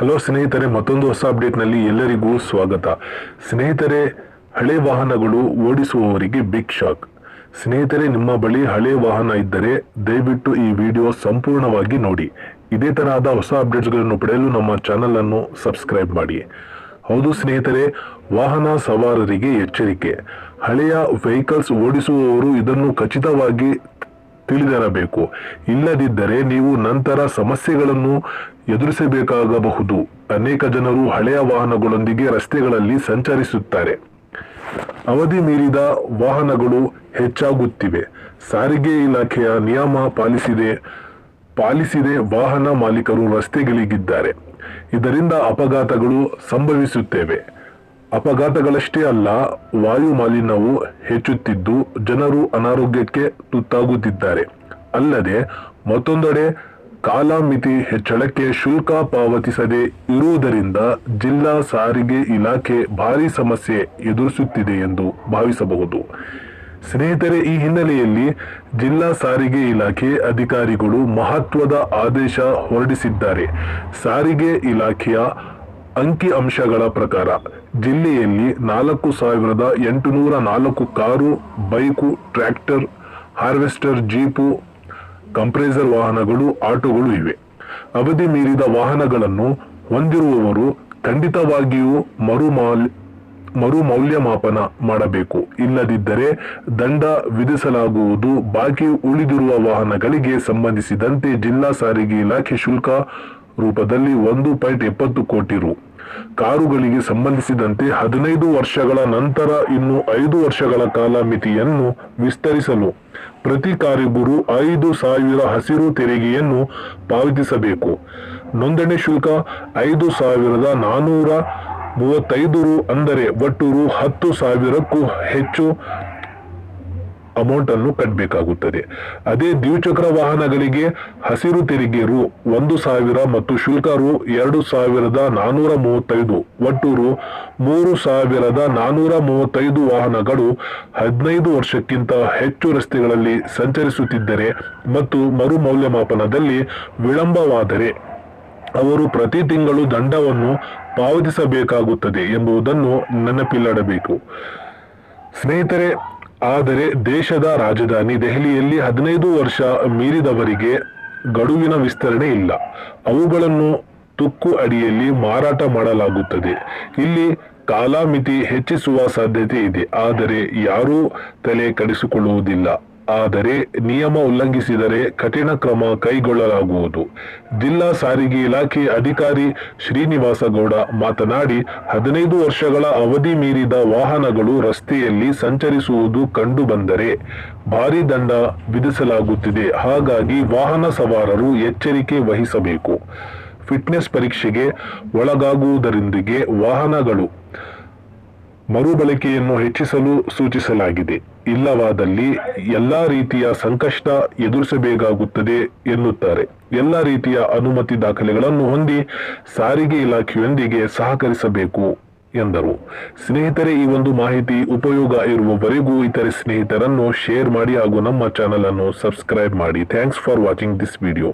Hello ಸ್ನೇಹಿತರೆ, ಮತ್ತೊಂದು ಹೊಸ ಅಪ್ಡೇಟ್ನಲ್ಲಿ ಎಲ್ಲರಿಗೂ ಸ್ವಾಗತ. ಸ್ನೇಹಿತರೆ, ಹಳೆ ವಾಹನಗಳು ಓಡಿಸುವವರಿಗೆ ಬಿಗ್ ಶಾಕ್ ಸ್ನೇಹಿತರೆ, ನಿಮ್ಮ ಬಳಿ ಹಳೆ ವಾಹನ ಇದ್ದರೆ ದಯವಿಟ್ಟು ಈ ವಿಡಿಯೋ ಸಂಪೂರ್ಣವಾಗಿ ನೋಡಿ. ಇದೇ ತರಹದ ಹೊಸ ಅಪ್ಡೇಟ್ಸ್ಗಳನ್ನು ಪಡೆಯಲು ನಮ್ಮ ಚಾನಲನ್ನು ಸಬ್ಸ್ಕ್ರೈಬ್ ಮಾಡಿ. ಹೌದು ಸ್ನೇಹಿತರೆ, ವಾಹನ ಸವಾರರಿಗೆ ಎಚ್ಚರಿಕೆ. ಹಳೆಯ ವೆಹಿಕಲ್ಸ್ ಓಡಿಸುವವರು ಇದನ್ನು ಖಚಿತವಾಗಿ ತಿಳಿದಿರಬೇಕು. ಇಲ್ಲದಿದ್ದರೆ ನೀವು ನಂತರ ಸಮಸ್ಯೆಗಳನ್ನು ಎದುರಿಸಬೇಕಾಗಬಹುದು. ಅನೇಕ ಜನರು ಹಳೆಯ ವಾಹನಗಳೊಂದಿಗೆ ರಸ್ತೆಗಳಲ್ಲಿ ಸಂಚರಿಸುತ್ತಾರೆ. ಅವಧಿ ಮೀರಿದ ವಾಹನಗಳು ಹೆಚ್ಚಾಗುತ್ತಿವೆ. ಸಾರಿಗೆ ಇಲಾಖೆಯ ನಿಯಮ ಪಾಲಿಸಿದೆ. ಪಾಲಿಸಿದೆ ವಾಹನ ಮಾಲೀಕರು ರಸ್ತೆಗಿಳಿಗಿದ್ದಾರೆ ಇದರಿಂದ ಅಪಘಾತಗಳು ಸಂಭವಿಸುತ್ತವೆ. ಅಪಘಾತಗಳಷ್ಟೇ ಅಲ್ಲ, ವಾಯು ಮಾಲಿನ್ಯವು ಹೆಚ್ಚುತ್ತಿದ್ದು ಜನರು ಅನಾರೋಗ್ಯಕ್ಕೆ ತುತ್ತಾಗುತ್ತಿದ್ದಾರೆ. ಅಲ್ಲದೆ, ಮತ್ತೊಂದೆಡೆ ಕಾಲಮಿತಿ ಹೆಚ್ಚಳಕ್ಕೆ ಶುಲ್ಕ ಪಾವತಿಸದೆ ಇರುವುದರಿಂದ ಜಿಲ್ಲಾ ಸಾರಿಗೆ ಇಲಾಖೆ ಭಾರಿ ಸಮಸ್ಯೆ ಎದುರಿಸುತ್ತಿದೆ ಎಂದು ಭಾವಿಸಬಹುದು. ಸ್ನೇಹಿತರೆ, ಈ ಹಿನ್ನೆಲೆಯಲ್ಲಿ ಜಿಲ್ಲಾ ಸಾರಿಗೆ ಇಲಾಖೆ ಅಧಿಕಾರಿಗಳು ಮಹತ್ವದ ಆದೇಶ ಹೊರಡಿಸಿದ್ದಾರೆ. ಸಾರಿಗೆ ಇಲಾಖೆಯ ಅಂಕಿ ಅಂಶಗಳ ಪ್ರಕಾರ ಜಿಲ್ಲೆಯಲ್ಲಿ ನಾಲ್ಕು ಸಾವಿರದ ಎಂಟುನೂರ ನಾಲ್ಕು car, bike, tractor, harvester, jeep, compressor ವಾಹನಗಳು, ಆಟೋಗಳು ಇವೆ. ಅವಧಿ ಮೀರಿದ ವಾಹನಗಳನ್ನು ಹೊಂದಿರುವವರು ಖಂಡಿತವಾಗಿಯೂ ಮರುಮಾಲ್ ಮರು ಮೌಲ್ಯಮಾಪನ ಮಾಡಬೇಕು. ಇಲ್ಲದಿದ್ದರೆ ದಂಡ ವಿಧಿಸಲಾಗುವುದು. ಬಾಕಿ ಉಳಿದಿರುವ ವಾಹನಗಳಿಗೆ ಸಂಬಂಧಿಸಿದಂತೆ ಜಿಲ್ಲಾ ಸಾರಿಗೆ ಇಲಾಖೆ ಶುಲ್ಕ ರೂಪದಲ್ಲಿ ಒಂದು ಪಾಯಿಂಟ್ ಎಪ್ಪತ್ತು ಕೋಟಿ ರು. ಕಾರುಗಳಿಗೆ ಸಂಬಂಧಿಸಿದಂತೆ ಹದಿನೈದು ವರ್ಷಗಳ ನಂತರ ಇನ್ನು ಐದು ವರ್ಷಗಳ ಕಾಲ ಮಿತಿಯನ್ನು ವಿಸ್ತರಿಸಲು ಪ್ರತಿ ಕಾರಿಗೂ ಐದು ಸಾವಿರ ಹಸಿರು ತೆರಿಗೆಯನ್ನು ಪಾವತಿಸಬೇಕು. ನೋಂದಣಿ ಶುಲ್ಕ ಐದು ಸಾವಿರದ ನಾನೂರ ಮೂವತ್ತೈದು ರು ಅಂದರೆ ಒಟ್ಟು ರು ಹತ್ತು ಸಾವಿರಕ್ಕೂ ಹೆಚ್ಚು ಅಮೌಂಟ್ ಅನ್ನು ಕಟ್ಟಬೇಕಾಗುತ್ತದೆ ಅದೇ ದ್ವಿಚಕ್ರ ವಾಹನಗಳಿಗೆ ಹಸಿರು ತೆರಿಗೆ ರು ಒಂದು ಸಾವಿರ ಮತ್ತು ಶುಲ್ಕ ರು ಎರಡು ಸಾವಿರದ ನಾನೂರ ಮೂವತ್ತೈದು. ಒಟ್ಟು ರು ಮೂರು ಸಾವಿರದ ನಾನೂರ ಮೂವತ್ತೈದು ವಾಹನಗಳು ಹದಿನೈದು ವರ್ಷಕ್ಕಿಂತ ಹೆಚ್ಚು ರಸ್ತೆಗಳಲ್ಲಿ ಸಂಚರಿಸುತ್ತಿದ್ದರೆ ಮತ್ತು ಮರು ಮೌಲ್ಯಮಾಪನದಲ್ಲಿ ವಿಳಂಬವಾದರೆ ಅವರು ಪ್ರತಿ ತಿಂಗಳು ದಂಡವನ್ನು ಪಾವತಿಸಬೇಕಾಗುತ್ತದೆ ಎಂಬುದನ್ನು ನೆನಪಿಲ್ಲಡಬೇಕು. ಸ್ನೇಹಿತರೆ ಆದರೆ ದೇಶದ ರಾಜಧಾನಿ ದೆಹಲಿಯಲ್ಲಿ ಹದಿನೈದು ವರ್ಷ ಮೀರಿದವರಿಗೆ ಗಡುವಿನ ವಿಸ್ತರಣೆ ಇಲ್ಲ. ಅವುಗಳನ್ನು ತುಕ್ಕು ಅಡಿಯಲ್ಲಿ ಮಾರಾಟ ಮಾಡಲಾಗುತ್ತದೆ. ಇಲ್ಲಿ ಕಾಲಾಮಿತಿ ಹೆಚ್ಚಿಸುವ ಸಾಧ್ಯತೆ ಇದೆ. ಆದರೆ ಯಾರೂ ತಲೆ ಕೆಡಿಸಿಕೊಳ್ಳುವುದಿಲ್ಲ. ಆದರೆ ನಿಯಮ ಉಲ್ಲಂಘಿಸಿದರೆ ಕಠಿಣ ಕ್ರಮ ಕೈಗೊಳ್ಳಲಾಗುವುದು. ಜಿಲ್ಲಾ ಸಾರಿಗೆ ಇಲಾಖೆ ಅಧಿಕಾರಿ ಶ್ರೀನಿವಾಸಗೌಡ ಮಾತನಾಡಿ, ಹದಿನೈದು ವರ್ಷಗಳ ಅವಧಿ ಮೀರಿದ ವಾಹನಗಳು ರಸ್ತೆಯಲ್ಲಿ ಸಂಚರಿಸುವುದು ಕಂಡುಬಂದರೆ ಭಾರಿ ದಂಡ ವಿಧಿಸಲಾಗುತ್ತಿದೆ. ಹಾಗಾಗಿ ವಾಹನ ಸವಾರರು ಎಚ್ಚರಿಕೆ ವಹಿಸಬೇಕು. ಫಿಟ್ನೆಸ್ ಪರೀಕ್ಷೆಗೆ ಒಳಗಾಗುವುದರೊಂದಿಗೆ ವಾಹನಗಳು ಮರುಬಳಕೆಯನ್ನು ಹೆಚ್ಚಿಸಲು ಸೂಚಿಸಲಾಗಿದೆ. ಇಲ್ಲವಾದಲ್ಲಿ ಎಲ್ಲಾ ರೀತಿಯ ಸಂಕಷ್ಟ ಎದುರಿಸಬೇಕಾಗುತ್ತದೆ ಎನ್ನುತ್ತಾರೆ. ಎಲ್ಲ ರೀತಿಯ ಅನುಮತಿ ದಾಖಲೆಗಳನ್ನು ಹೊಂದಿ ಸಾರಿಗೆ ಇಲಾಖೆಯೊಂದಿಗೆ ಸಹಕರಿಸಬೇಕು ಎಂದರು. ಸ್ನೇಹಿತರೆ, ಈ ಒಂದು ಮಾಹಿತಿ ಉಪಯೋಗ ಇರುವವರೆಗೂ ಇತರೆ ಸ್ನೇಹಿತರನ್ನು ಶೇರ್ ಮಾಡಿ ಹಾಗೂ ನಮ್ಮ ಚಾನಲ್ ಅನ್ನು ಸಬ್ಸ್ಕ್ರೈಬ್ ಮಾಡಿ. Thanks for watching this video.